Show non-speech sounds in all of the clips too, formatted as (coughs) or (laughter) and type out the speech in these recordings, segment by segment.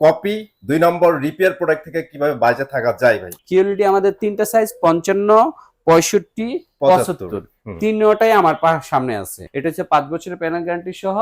Copy দুই নম্বর repair product থেকে কীভাবে বাঁচে থাকা যায় ভাই? কিউএলডি আমাদের তিনটা সাইজ পঞ্চান্ন পঁয়ষট্টি পঁচাত্তর। তিনটাই আমার সামনে আছে। এটা হচ্ছে পাঁচ বছরের প্যানেল গ্যারান্টি সহ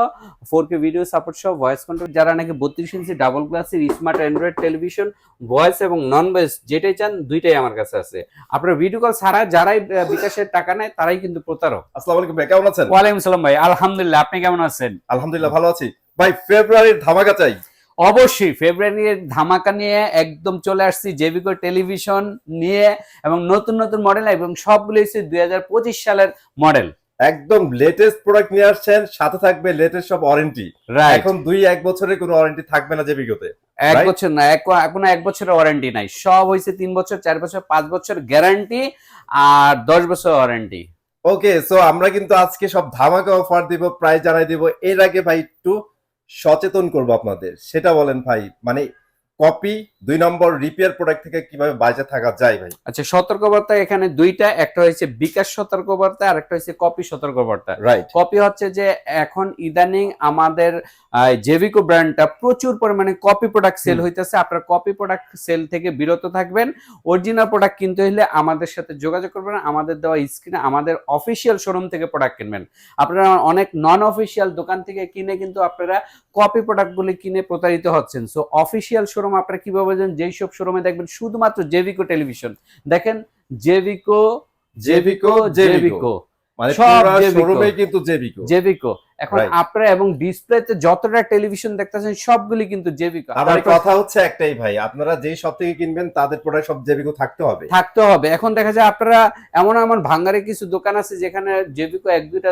ফোর কে ভিডিও সাপোর্ট সহ ভয়েস কন্ট্রোল যারা নাকি বত্রিশ ইঞ্চি ডাবল গ্লাসের স্মার্ট অ্যান্ড্রয়েড টেলিভিশন ভয়েস এবং নন ভয়েস যেটাই চান দুইটাই আমার কাছে আছে। আপনার ভিডিও কল ছাড়া যারাই বিকাশের টাকা নেয় তারাই কিন্তু প্রতারক। আসসালামু আলাইকুম ভাই কেমন আছেন? ওয়ালাইকুম সালাম ভাই আলহামদুলিল্লাহ আপনি কেমন আছেন? আলহামদুলিল্লাহ ভালো আছি। ভাই ফেব্রুয়ারির ধামাকা চাই। অবশ্যই ফেব্রুয়ারির ধামাকা নিয়ে একদম চলে আসছি জেবিকো টেলিভিশন নিয়ে এবং নতুন নতুন মডেল এবং সবগুলো হচ্ছে দুই হাজার পঁচিশ সালের মডেল একদম লেটেস্ট প্রোডাক্ট নিয়ে আসছেন সাথে থাকবে লেটেস্ট সব ওয়ারেন্টি এখন দুই এক বছরের কোনো ওয়ারেন্টি থাকবে না যে বিগতে এক বছর না এক কোনো এক বছরের ওয়ারেন্টি নাই। সব হয়েছে তিন বছর চার বছর পাঁচ বছর গ্যারান্টি আর দশ বছর ওয়ারেন্টি ওকে সো আমরা কিন্তু আজকে সব ধামাকা অফার দিব প্রাইস জানাই দিব। এর আগে ভাই একটু সচেতন করব আপনাদের। সেটা বলেন ভাই মানে কপি দুই নম্বর রিপেয়ার প্রোডাক্ট থেকে কীভাবে বাঁচে থাকা যায় ভাই? আচ্ছা সতর্কবার্তা এখানে দুইটা একটা হয়েছে বিকাশ সতর্কবার্তা আর একটা হয়েছে কপি সতর্কবার্তা। রাইট কপি হচ্ছে যে এখন ইদানিং আমাদের জেভিকো ব্র্যান্ডটা প্রচুর পরিমাণে কপি প্রোডাক্ট সেল। হইতেছে। আপনারা কপি প্রোডাক্ট সেল থেকে বিরত থাকবেন। অরিজিনাল প্রোডাক্ট কিনতে হলে আমাদের সাথে যোগাযোগ করবেন। আমাদের দেওয়া স্ক্রিনে আমাদের অফিসিয়াল শোরুম থেকে প্রোডাক্ট কিনবেন। আপনারা অনেক নন অফিসিয়াল দোকান থেকে কিনে কিন্তু আপনারা কপি প্রোডাক্টগুলি কিনে প্রতারিত হচ্ছেন। সো অফিসিয়াল শোরুম আপনারা কীভাবে যেন যেই সব শোরুমে দেখবেন শুধুমাত্র জেভিকো টেলিভিশন দেখেন জেভিকো জেভিকো জেভিকো মানে সব শোরুমে কিন্তু জেভিকো জেভিকো এখন. আপনারা এবং ডিসপ্লেতে যতটা টেলিভিশন দেখতেছেন সবগুলি কিন্তু জেভিকো আমার কথা হচ্ছে একটাই ভাই আপনারা যেই সব থেকে কিনবেন তাদের প্রোডাক্ট সব জেভিকো থাকতে হবে। থাকতে হবে। এখন দেখা যায় আপনারা এমন এমন ভাঙ্গারে কিছু দোকান আছে যেখানে জেভিকো এক দুইটা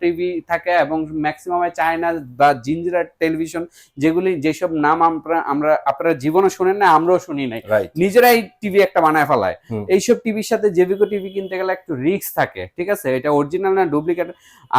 টিভি থাকে এবং ম্যাক্সিমাম চায়না বা জিঞ্জিরা টেলিভিশন যেগুলি যেসব নাম আমরা আমরা আপনারা জীবনে শুনেন না আমরাও শুনি নাই। নিজেরাই টিভি একটা বানায় ফেলায়। এইসব টিভির সাথে জেভিকো টিভি কিনতে গেলে একটু রিস্ক থাকে ঠিক আছে? এটা অরিজিনাল না ডুপ্লিকেট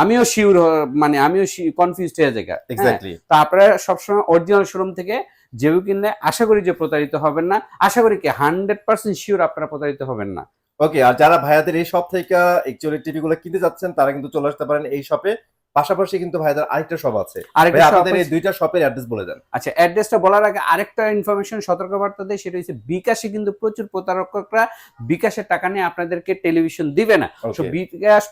আমিও শিওর মানে আমিও কনফিউজ হয়ে যাই এক্স্যাক্টলি তা আপনারা সবসময় অরিজিনাল শোরুম থেকে যেও কিনলে আশা করি যে প্রতারিত হবেন না। আশা করি কি হান্ড্রেড পার্সেন্ট শিওর আপনারা প্রতারিত হবেন না। ওকে আর যারা ভাইয়াদের এই শপ থেকে একচুয়ালি টিভি গুলো কিনতে যাচ্ছেন তারা কিন্তু চলে আসতে পারেন এই শপে পাশাপাশি কিন্তু ভাইয়াদের আরেকটা শপ আছে। আপনাদের এই দুইটা শপের অ্যাড্রেস বলে দেন। আচ্ছা অ্যাড্রেসটা বলার আগে আরেকটা ইনফরমেশন সতর্কবার্তা দেয় সেটা হচ্ছে বিকাশে কিন্তু প্রচুর প্রতারকরা বিকাশের টাকা নিয়ে আপনাদেরকে টেলিভিশন দিবে না। তো বিকাশ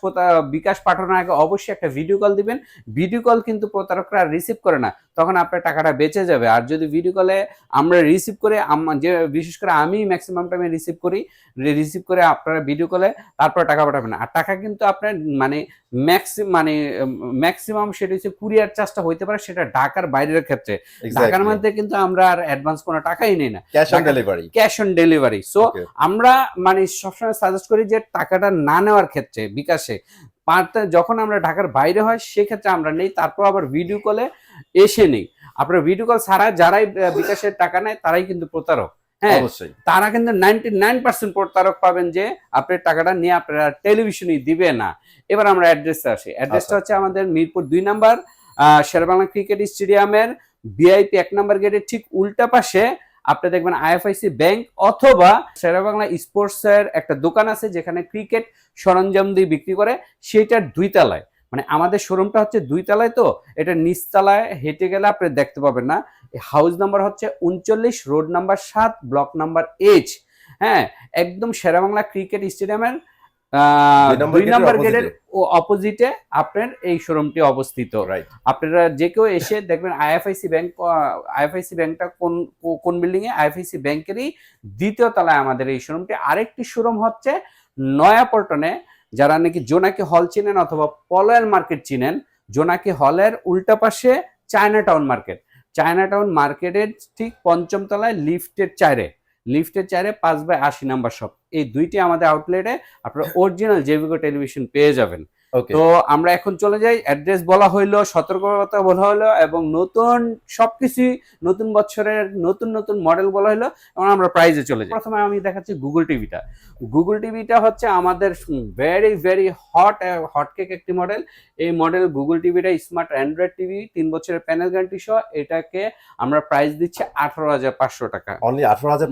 বিকাশ পাঠানোর আগে অবশ্যই একটা ভিডিও কল দিবেন। ভিডিও কল কিন্তু প্রতারকরা রিসিভ করে না। তখন আপনার টাকাটা বেঁচে যাবে। আর যদি ভিডিও কলে আমরা রিসিভ করে যে বিশেষ করে আমি ম্যাক্সিমাম টাইমে রিসিভ করি রিসিভ করে আপনারা ভিডিও কলে তারপর টাকা পাঠাবেন আর টাকা কিন্তু আপনার মানে ম্যাক্সি মানে ম্যাক্সিমাম সেটা হচ্ছে কুরিয়ার চার্জটা হইতে পারে সেটা ঢাকার বাইরের ক্ষেত্রে। ঢাকার মধ্যে কিন্তু আমরা আর অ্যাডভান্স কোনো টাকাই নেই না। Cash on delivery cash on delivery so আমরা মানে সবসময় সাজেস্ট করি যে টাকাটা না নেওয়ার ক্ষেত্রে বিকাশে পারতে যখন আমরা ঢাকার বাইরে হয় সেক্ষেত্রে আমরা নেই তারপর আবার ভিডিও কলে এসে নেই। আপনার ভিডিও কল ছাড়া যারাই বিকাশের টাকা নেয় তারাই কিন্তু প্রতারক। হ্যাঁ অবশ্যই। তারা কিন্তু নাইনটি নাইন পার্সেন্ট প্রতারক পাবেন যে আপনার টাকাটা নিয়ে আপনারা টেলিভিশনই দিবে না। এবার আমরা অ্যাড্রেসে আসি। অ্যাড্রেসটা আচ্ছা। হচ্ছে আমাদের মিরপুর দুই নাম্বার শেরবাংলা ক্রিকেট স্টেডিয়ামের বিআইপি এক নাম্বার গেটের ঠিক উল্টা পাশে আপনি দেখবেন আইএফআইসি ব্যাংক অথবা শেরবাংলা স্পোর্টস এর একটা দোকান আছে যেখানে ক্রিকেট সরঞ্জাম দিয়ে বিক্রি করে সেটার দুই তলায় মানে আমাদের শোরুমটা হচ্ছে দুই তলায় তো এটা নিচতলায় হেঁটে গেলে আপনি দেখতে পাবেন না। হাউস নাম্বার হচ্ছে উনচল্লিশ রোড নাম্বার সাত ব্লক নাম্বার এইচ হ্যাঁ একদম শেরাবাংলা ক্রিকেট স্টেডিয়ামের দুই নম্বর গেটের অপোজিটে আপনার এই শোরুমটি অবস্থিত। আপনারা যে কেউ এসে দেখবেন আইএফআইসি ব্যাংক আইএফআইসি ব্যাংকটা কোন কোন বিল্ডিং এ? আইএফআইসি ব্যাংকেরই দ্বিতীয় তলায় আমাদের এই শোরুমটি আরেকটি শোরুম হচ্ছে নয়াপল্টনে। যারা নাকি জোনাকি হল চিনেন অথবা পলয়েল মার্কেট চিনেন জোনাকি হলের উল্টা পাশে China town market China town মার্কেটের ঠিক পঞ্চম তলায় লিফটের চাইরে লিফটের চাইরে পাঁচ বাই আশি নাম্বার শপ এই দুইটি আমাদের আউটলেটে আপনারা অরিজিনাল জেভিকো টেলিভিশন পেয়ে যাবেন। তো আমরা এখন চলে যাই। অ্যাড্রেস বলা হইল সতর্কতা বলা হলো এবং নতুন সবকিছুই নতুন বছরের নতুন নতুন মডেল বলা হলো এবং আমরা প্রাইজে চলে যাই। প্রথমে আমি দেখাচ্ছি গুগল টিভিটা গুগল টিভিটা হচ্ছে আমাদের ভেরি ভেরি হট হটকেক একটি মডেল এই মডেল গুগল টিভিটা স্মার্ট অ্যান্ড্রয়েড টিভি তিন বছরের প্যানেল গ্যারান্টি সহ এটাকে আমরা প্রাইস দিচ্ছি আঠারো হাজার পাঁচশো টাকা।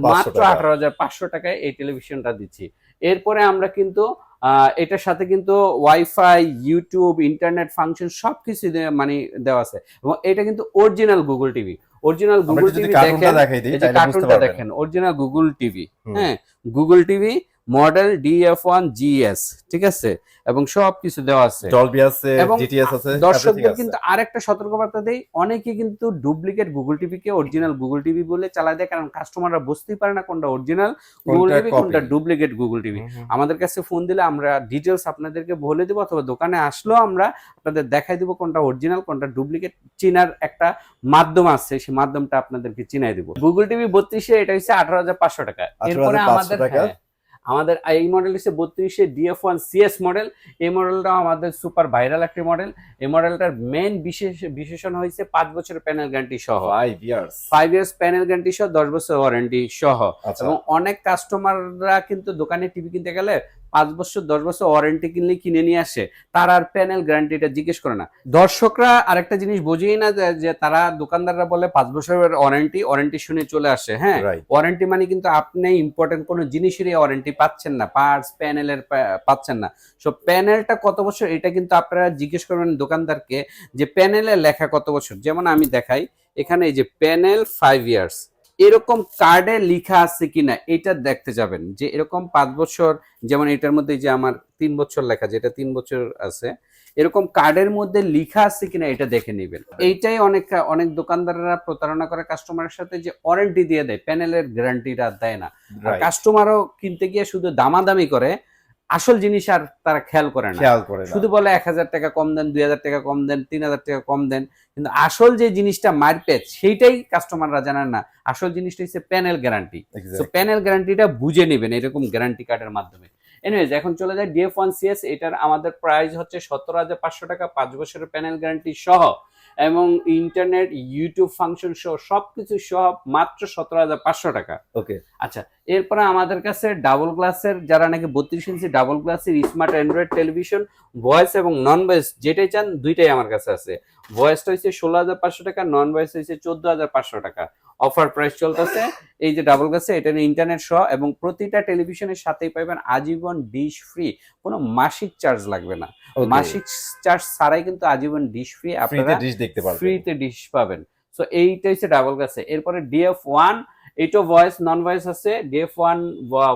মাত্র টাকা। আঠারো হাজার পাঁচশো টাকায় এই টেলিভিশনটা দিচ্ছি। এরপরে আমরা কিন্তু আহ, এটার সাথে কিন্তু ওয়াইফাই ইউটিউব ইন্টারনেট ফাংশন সব কিছু মানে দেওয়া আছে। এবং এটা কিন্তু original Google TV original Google TV দেখেন কার্টুনটা দেখেন অরিজিনাল গুগল টিভি হ্যাঁ Google TV model DF one GS ঠিক আছে? এবং সব কিছু দেওয়া আছে। ডলবি আছে এবং জিটিএস আছে দর্শকদের কিন্তু আরেকটা সতর্কবার্তা দেই অনেকে কিন্তু ডুপ্লিকেট গুগল টিভি কে অরিজিনাল গুগল টিভি বলে চালায় দেয় কারণ কাস্টমাররা বুঝতেই পারে না কোনটা অরিজিনাল গুগল টিভি কোনটা ডুপ্লিকেট গুগল টিভি। আমাদের কাছে ফোন দিলে আমরা ডিটেলস আপনাদেরকে বলে দেবো অথবা দোকানে আসলেও আমরা আপনাদের দেখাই দিব কোনটা অরিজিনাল কোনটা ডুপ্লিকেট চিনার একটা মাধ্যম আছে সেই মাধ্যমটা আপনাদেরকে চিনাই দিব। গুগল টিভি বত্রিশে এটা হচ্ছে আঠারো হাজার পাঁচশো টাকা। এরপরে 18,500 আমাদের। হ্যাঁ, আমাদের এই মডেল হচ্ছে বত্রিশে ডিএফ ওয়ান সিএস মডেল এই মডেলটাও আমাদের সুপার ভাইরাল একটি মডেল এই মডেলটার মেন বিশেষ বিশেষণ হয়েছে পাঁচ বছরের প্যানেল গ্যারান্টি সহ। ফাইভ ইয়ার্স প্যানেল গ্যারান্টি সহ দশ বছর ওয়ারেন্টি সহ। আচ্ছা। এবং অনেক কাস্টমাররা কিন্তু দোকানে টিভি কিনতে গেলে পাঁচ বছর দশ বছর ওয়ারেন্টি কিনলে কিনে নিয়ে আসে তার আর প্যানেল গ্যারান্টিটা জিজ্ঞেস করে না। দর্শকরা আরেকটা জিনিস বোঝেই না যে- তারা দোকানদাররা বলে পাঁচ বছরের ওয়ারেন্টি ওয়ারেন্টি শুনে চলে আসে হ্যাঁ? ওয়ারেন্টি মানে কিন্তু আপনি ইম্পর্টেন্ট কোনো জিনিসেরই ওয়ারেন্টি পাচ্ছেন না পার্টস প্যানেলের পাচ্ছেন না। সো প্যানেলটা কত বছর এটা কিন্তু আপনারা জিজ্ঞেস করবেন দোকানদারকে যে প্যানেলে লেখা কত বছর? যেমন আমি দেখাই এখানে এই যে প্যানেল ফাইভ ইয়ার্স এরকম কার্ডে লেখা আছে কিনা এটা দেখতে যাবেন। যে এরকম পাঁচ বছর যেমন এটার মধ্যে যে আমার তিন বছর লেখা যেটা তিন বছর আছে এরকম কার্ডের মধ্যে লেখা আছে কিনা এটা দেখে নেবেন। এইটাই অনেক অনেক দোকানদাররা প্রতারণা করে কাস্টমারের সাথে যে ওয়ারেন্টি দিয়ে দেয় প্যানেলের গ্যারান্টিটা দেয় না। কাস্টমারও কিনতে গিয়ে শুধু দামাদামি করে আসল জিনিস আর তারা খেয়াল করে না। খেয়াল করে শুধু বলে এক হাজার টাকা কম দেন দুই হাজার টাকা কম দেন তিন হাজার টাকা কম দেন কিন্তু আসল যে জিনিসটা মারপেট সেইটাই কাস্টমাররা জানেন না। আসল জিনিসটা হচ্ছে প্যানেল গ্যারান্টি তো. প্যানেল গ্যারান্টিটা বুঝে নেবেন এরকম গ্যারান্টি কার্ডের মাধ্যমে। এনিওয়েজ এখন চলে যায় ডিএফ ওয়ান সিএস এটার আমাদের প্রাইস হচ্ছে সতেরো হাজার পাঁচশো টাকা পাঁচ বছরের প্যানেল গ্যারান্টি সহ। এবং ইন্টারনেট ইউটিউব ফাংশন সহ সবকিছু সহ মাত্র সতেরো হাজার পাঁচশো টাকা। ওকে। আচ্ছা এরপরে আমাদের কাছে ডাবল গ্লাসের যারা নাকি বত্রিশ ইঞ্চি ডাবল গ্লাসের স্মার্ট অ্যান্ড্রয়েড টেলিভিশন ভয়েস এবং নন ভয়েস যেটাই চান দুইটাই আমার কাছে আছে। ভয়েসটা হচ্ছে ষোলো হাজার পাঁচশো টাকা নন ভয়েস হচ্ছে চোদ্দ হাজার পাঁচশো টাকা। অফার প্রাইস চলতেছে। এই যে ডাবল গ্লাসে এটা ইন্টারনেট সহ এবং প্রতিটা টেলিভিশনের সাথেই পাবেন আজীবন ডিশ ফ্রি কোনো মাসিক চার্জ লাগবে না। মাসিক চার্জ ছাড়াই কিন্তু আজীবন ডিশ ফ্রি আপনারা দেখতে পারবেন। ফ্রিতে ডিশ পাবেন। সো এইটা হচ্ছে ডাবল গ্লাসে এরপরে ডিএফ ওয়ান এইটাও ভয়েস নন ভয়েস আছে। ডিএফ ওয়ান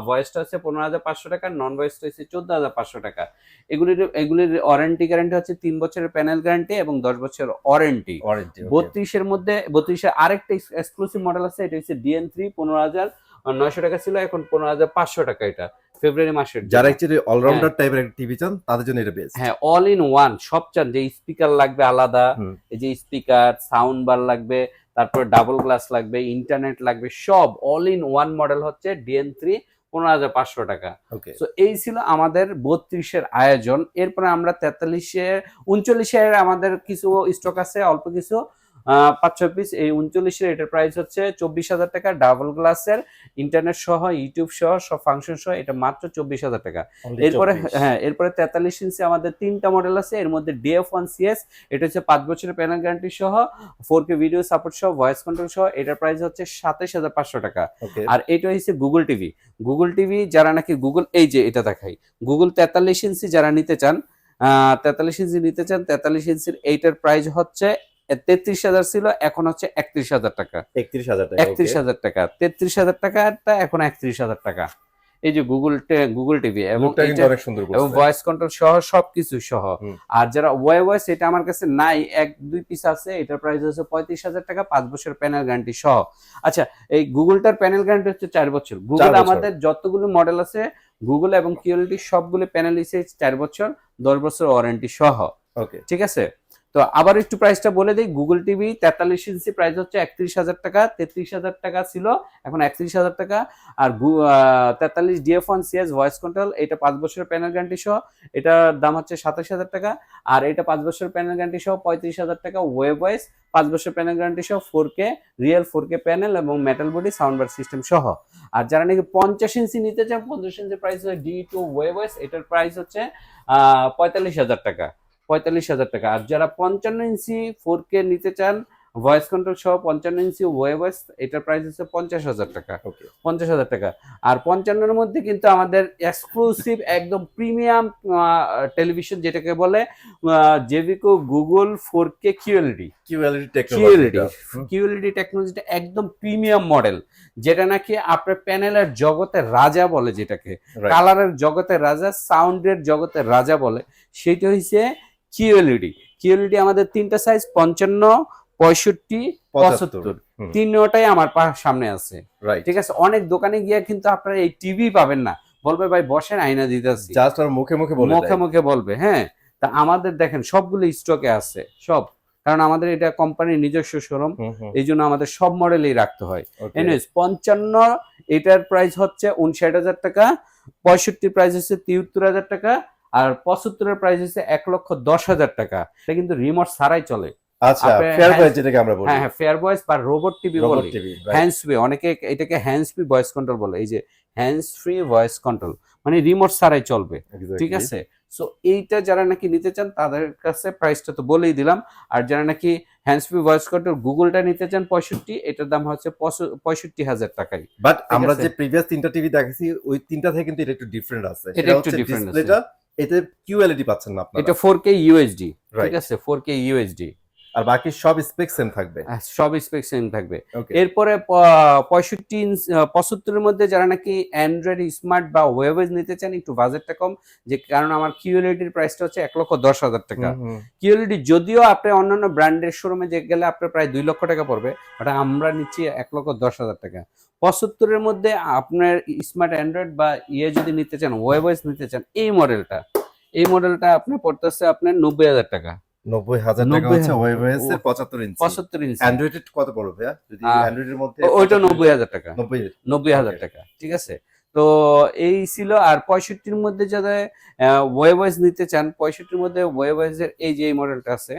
ভয়েসটা হচ্ছে পনেরো হাজার পাঁচশো টাকা নন ভয়েসটা হচ্ছে চোদ্দ হাজার পাঁচশো টাকা। এগুলির এগুলির ওয়ারেন্টি গ্যারান্টি হচ্ছে তিন বছরের প্যানেল গ্যারান্টি এবং দশ বছরের ওয়ারেন্টি ওয়ারেন্টি বত্রিশের মধ্যে বত্রিশের আরেকটা এক্সক্লুসিভ মডেল আছে এটা হচ্ছে ডিএন থ্রি পনেরো হাজার নয়শো টাকা ছিল এখন পনেরো হাজার পাঁচশো টাকা এটা। ফেব্রুয়ারি মাসের যারা অ্যাকচুয়ালি অলরাউন্ডার টাইপের একটা টিভি চান তাদের জন্য এটা বেস্ট হ্যাঁ অল ইন ওয়ান সব চান যে স্পিকার লাগবে আলাদা এই যে স্পিকার সাউন্ড বার লাগবে তারপর ডাবল গ্লাস লাগবে ইন্টারনেট লাগবে সব অল ইন ওয়ান মডেল হচ্ছে ডিএন থ্রি পনেরো হাজার পাঁচশো টাকা। ওকে তো এই ছিল আমাদের বত্রিশের আয়োজন। এরপরে আমরা তেতাল্লিশে উনচল্লিশের আমাদের কিছু স্টক আছে অল্প কিছু। আহ, পাঁচ ছয় পিস এই উনচল্লিশের এটার প্রাইস হচ্ছে চব্বিশ হাজার টাকা ডাবল গ্লাসের ইন্টারনেট সহ ইউটিউব সহ সব ফাংশন সহ এটা মাত্র চব্বিশ হাজার টাকা। এরপরে হ্যাঁ এরপরে তেতাল্লিশ ইঞ্চি আমাদের তিনটা মডেল আছে এর মধ্যে ডিএফ ওয়ান সিএস এটা হচ্ছে পাঁচ বছরের প্যানেল গ্যারান্টি সহ ফোর কে ভিডিও সাপোর্ট সহ ভয়েস কন্ট্রোল সহ এটার প্রাইস হচ্ছে সাতাইশ হাজার পাঁচশো টাকা। আর এটা হচ্ছে গুগল টিভি গুগল টিভি যারা নাকি গুগল এই যে এটা দেখাই গুগল তেতাল্লিশ ইঞ্চি যারা নিতে চান তেতাল্লিশ ইঞ্চি নিতে চান তেতাল্লিশ ইঞ্চির এইটার প্রাইস হচ্ছে তেত্রিশ হাজার ছিল এখন হচ্ছে একত্রিশ হাজার টাকা। একত্রিশ হাজার টাকা একত্রিশ হাজার টাকা। তেত্রিশ হাজার টাকাটা এখন একত্রিশ হাজার টাকা। এই যে গুগল গুগল টিভি এবং ভয়েস কন্ট্রোল সহ সবকিছু সহ। আর যারা ওয়াই ভয়েস এটা আমার কাছে নাই এক দুই পিস আছে এটার প্রাইস হচ্ছে পঁয়ত্রিশ হাজার টাকা পাঁচ বছর প্যানেল গ্যারান্টি সহ। আচ্ছা এই গুগলটার প্যানেল গ্যারান্টি হচ্ছে চার বছর। গুগল আমাদের যতগুলো মডেল আছে গুগল এবং কিউএলটি সবগুলো প্যানেল হিসেবে চার বছর দশ বছর ওয়ারেন্টি সহ। ওকে। ঠিক আছে? তো আবার একটু প্রাইসটা বলে দিই। গুগল টিভি তেতাল্লিশ ইঞ্চি প্রাইস হচ্ছে একত্রিশ হাজার টাকা, তেত্রিশ হাজার টাকা ছিল, এখন একত্রিশ হাজার টাকা। আর তেতাল্লিশ DF one CS voice control এটা পাঁচ বছরের প্যানেল গ্যারান্টি সহ, এটার দাম হচ্ছে সাতাশ হাজার টাকা। আর এটা পাঁচ বছরের প্যানেল গ্যারান্টি সহ, পঁয়ত্রিশ হাজার টাকা ওয়েব ভয়েস পাঁচ বছর প্যানেল গ্যারান্টি সহ four K real four K panel এবং metal body sound bar system সহ। আর যারা নাকি পঞ্চাশ ইঞ্চি নিতে চান, পঞ্চাশ ইঞ্চি প্রাইস হচ্ছে ডি টু ওয়েব ভয়েস এটার প্রাইস হচ্ছে পঁয়তাল্লিশ হাজার টাকা। পঁয়তাল্লিশ হাজার টাকা। আর যারা পঞ্চান্ন ইঞ্চি ফোর কে নিতে চান ভয়েস কন্ট্রোল সহ পঞ্চান্ন ইঞ্চি ওয়েবস এটার প্রাইস হচ্ছে পঞ্চাশ হাজার টাকা। পঞ্চাশ হাজার টাকা। আর পঞ্চান্নর মধ্যে কিন্তু আমাদের এক্সক্লুসিভ একদম প্রিমিয়াম টেলিভিশন যেটাকে বলে JVCO Google four K QLED QLED QLED টেকনোলজিটা একদম প্রিমিয়াম মডেল যেটা নাকি আপনার প্যানেলের জগতের রাজা বলে যেটাকে। কালারের জগতের রাজা সাউন্ডের জগতের রাজা বলে। সেটা হচ্ছে কিউএলইডি কিউএলইডি আমাদের তিনটা সাইজ পঞ্চান্ন পঁয়ষট্টি পঁচাত্তর। তিনটাই আমার সামনে আছে। ঠিক আছে? অনেক দোকানে গিয়ে কিন্তু আপনারা এই টিভি পাবেন না। বলবে ভাই বসেন আইনা দিতেছি। জাস্ট আর মুখে মুখে মুখে মুখে বলবে হ্যাঁ? তা আমাদের দেখেন সবগুলো স্টকে আছে সব। কারণ আমাদের এটা কোম্পানির নিজস্ব শোরুম এই জন্য আমাদের সব মডেলই রাখতে হয়। এনিওয়েজ পঞ্চান্ন এটার প্রাইস হচ্ছে উনষাট হাজার টাকা পঁয়ষট্টির প্রাইস হচ্ছে তিয়াত্তর হাজার টাকা আর পঁচাত্তরের প্রাইস হচ্ছে এক লক্ষ দশ হাজার টাকা। এটা কিন্তু রিমোট ছাড়াই চলে। আচ্ছা ফেয়ার hands- যেটাকে আমরা বলি। হ্যাঁ ফেয়ার ভয়েস বা রোবট টিভি বলি। টিভি হ্যান্ডস ফ্রি অনেকে এটাকে হ্যান্ডস ফ্রি ভয়েস কন্ট্রোল বলে। এই যে হ্যান্ডস ফ্রি ভয়েস কন্ট্রোল মানে রিমোট ছাড়াই চলবে। ঠিক আছে? সো এইটা যারা নাকি নিতে চান তাদের কাছে প্রাইসটা তো বলেই দিলাম। আর যারা নাকি হ্যান্ডস ফ্রি ভয়েস কন্ট্রোল গুগলটা নিতে চান পঁয়ষট্টি এটার দাম হচ্ছে পঁয়ষট্টি হাজার টাকাই বাট আমরা যে প্রিভিয়াস তিনটা টিভি দেখেছি ওই তিনটা থেকে কিন্তু এটা একটু ডিফারেন্ট আছে। এটা একটু আছে। এতে কিউএলইডি পাচ্ছেন না আপনারা। এটা ফোর কে ইউএসডি ঠিক আছে ফোর কে ইউএসডি আর বাকি সব স্পেক সেম থাকবে? সব স্পেক সেম থাকবে। এরপরে পঁয়ষট্টি ইঞ্চ পঁচাত্তরের মধ্যে যারা নাকি অ্যান্ড্রয়েড স্মার্ট বা ওয়েবেজ নিতে চান একটু বাজেটটা কম যে কারণ আমার কিউএলইডির প্রাইসটা হচ্ছে এক লক্ষ দশ হাজার টাকা। কিউএলইডি যদিও আপনি অন্যান্য ব্র্যান্ডের শোরুমে যে গেলে আপনার প্রায় দুই লক্ষ টাকা পড়বে বাট আমরা নিচ্ছি এক লক্ষ দশ হাজার টাকা। পঁচাত্তরের মধ্যে আপনার স্মার্ট অ্যান্ড্রয়েড বা ইয়ে যদি নিতে চান ওয়েবস নিতে চান এই মডেলটা এই মডেলটা আপনার পড়তেছে আপনার নব্বই হাজার টাকা। নব্বই হাজার টাকা হচ্ছে ওয়েবএস এর পঁচাত্তর ইঞ্চি। পঁচাত্তর ইঞ্চি। অ্যান্ড্রয়েড কত পড়বে ভাইয়া? যদি আহ, অ্যান্ড্রয়েডের মধ্যে ওইটা নব্বই হাজার টাকা। নব্বই নব্বই হাজার টাকা ঠিক আছে? তো এই ছিল আর পঁয়ষট্টির মধ্যে যারা ওয়েবয়েস নিতে চান পঁয়ষট্টির মধ্যে ওয়েবয়েসের এই যে এই মডেলটা আছে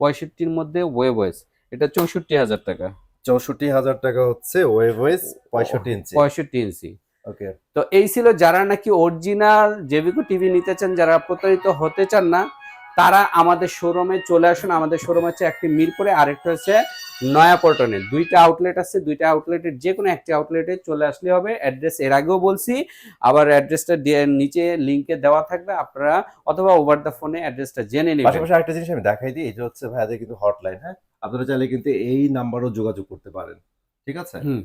পঁয়ষট্টির মধ্যে ওয়েবয়েস এটা চৌষট্টি হাজার টাকা। চৌষট্টি হাজার টাকা হচ্ছে ওয়েবএস পঁয়ষট্টি ইঞ্চি। পঁয়ষট্টি ইঞ্চি। ওকে তো এই ছিল যারা নাকি অরিজিনাল জেভিকো টিভি নিতে চান যারা প্রতারিত হতে চান না তারা আমাদের শোরুমে চলে আসুন। আমাদের শোরুম হচ্ছে একটি মিরপুরে আরেকটা হচ্ছে নয়াপল্টনে দুইটা আউটলেট আছে দুইটা আউটলেটের যে কোনো একটি আউটলেটে চলে আসলে হবে। অ্যাড্রেস এর আগেও বলছি আবার অ্যাড্রেসটা নিচে লিংকে দেওয়া থাকবে। আপনারা অথবা ওভার দ্য ফোনে অ্যাড্রেসটা জেনে নেবেন। পাশাপাশি আরেকটা জিনিস আমি দেখাই দিই এটা হচ্ছে ভাইয়াদের কিন্তু হটলাইন হ্যাঁ? আপনারা চাইলে কিন্তু এই নাম্বারও যোগাযোগ করতে পারেন। ঠিক আছে? হুম।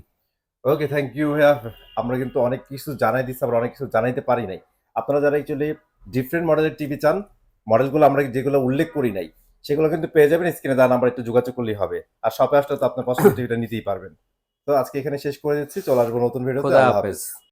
ওকে থ্যাংক ইউ ভাইয়া। আমরা কিন্তু অনেক কিছু জানাই দিচ্ছি আমরা অনেক কিছু জানাইতে পারি নাই। আপনারা যারা অ্যাকচুয়ালি ডিফারেন্ট মডেলের টিভি চান মডেলগুলো আমরা যেগুলো উল্লেখ করি নাই সেগুলো কিন্তু পেয়ে যাবেন স্ক্রিনে দেওয়া নাম্বার একটু যোগাযোগ করলেই হবে। আর শপে আসলে তো আপনার পছন্দ টিভিটা (coughs) নিতেই পারবেন। তো আজকে এখানে শেষ করে দিচ্ছি চলে আসব নতুন ভিডিও আল্লাহ হাফেজ।